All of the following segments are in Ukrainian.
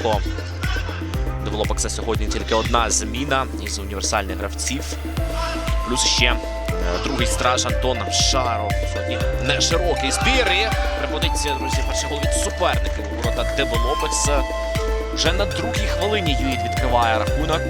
Яценко. Девелопекса сьогодні тільки одна зміна із універсальних гравців. Плюс ще е, другий страж Антон Шаров. Не широкий збір. І приходиться, друзі, перший гол від суперників ворота Девелопекса. Вже на другій хвилині Юїд відкриває рахунок.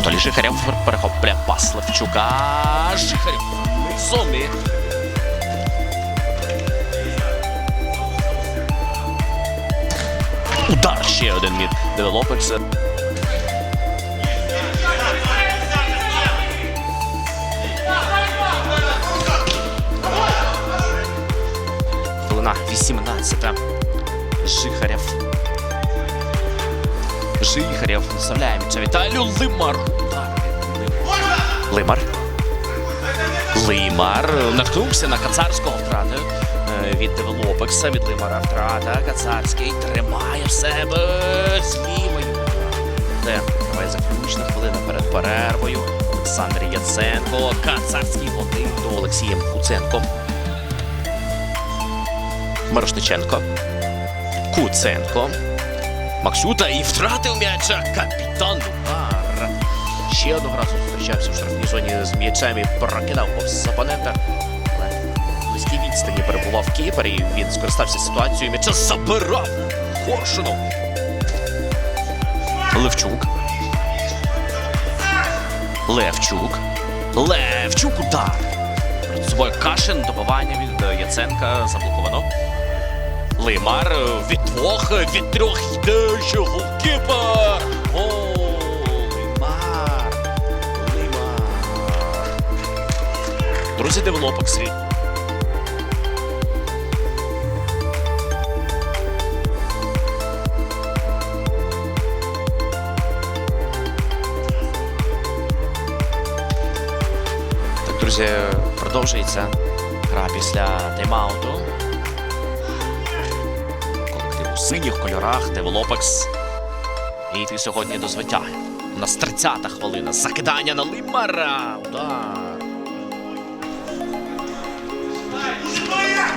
Анатолій Жихарєв перехоплює пас Левчука. Жихарєв зони. Удар ще один від девелопекса. Хвилина 18. Жихарєв. Жихарєв наставляє м'яча Віталію Лимар. Лимар. Лимар наткнувся на Кацарського втрати е, від Девелопекса, від Лимара втрата. Кацарський тримає в себе з лівою. Це триває заключна хвилина перед перервою. Олександр Яценко. Кацарський один до Олексієм Куценко. Мирошниченко. Куценко. Максюта і втратив м'яча капітан Лугар. Ще одного разу зустрічався в штрафній зоні з м'ячем і прокидав повз опонента. Але близькій відстані перебував Кіпер і він скористався ситуацією. М'яча забирав Коршунов. Левчук. Левчук. Левчук удар. Собою Кашин добивання від Яценка заблоковано. Лимар е, від двох, е, від трьох йде ще голкіпер. Гол! Лимар. Лимар. Друзі, девелопок свій. Так, друзі, продовжується гра після тайм-ауту синіх кольорах Девелопекс. І йти сьогодні до звитяги. У нас 30-та хвилина. Закидання на Лимара. Удар.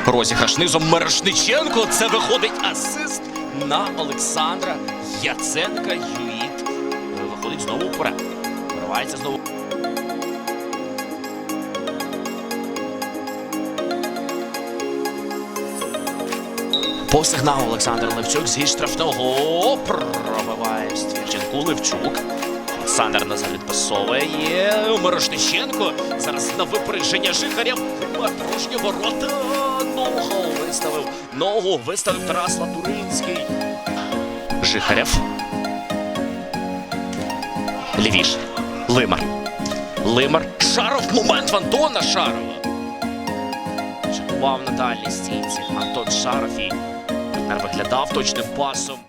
Розіграш низом Мерешниченко. Це виходить асист на Олександра Яценка. Юїт виходить знову вперед. Виривається знову. По сигналу Олександр Левчук зі штрафного пробиває Ствірченку Левчук. Олександр назад відпасовує. Мирошниченко. Зараз на випередження Жихарєв. Порожні ворота. Ногу виставив. Ногу виставив Тарас Латуринський. Жихарєв. Лівіш. Лимар. Лимар. Шаров. Момент в Антона Шарова. Чекував на дальній стійці. Антон Шаров і виглядав точним пасом.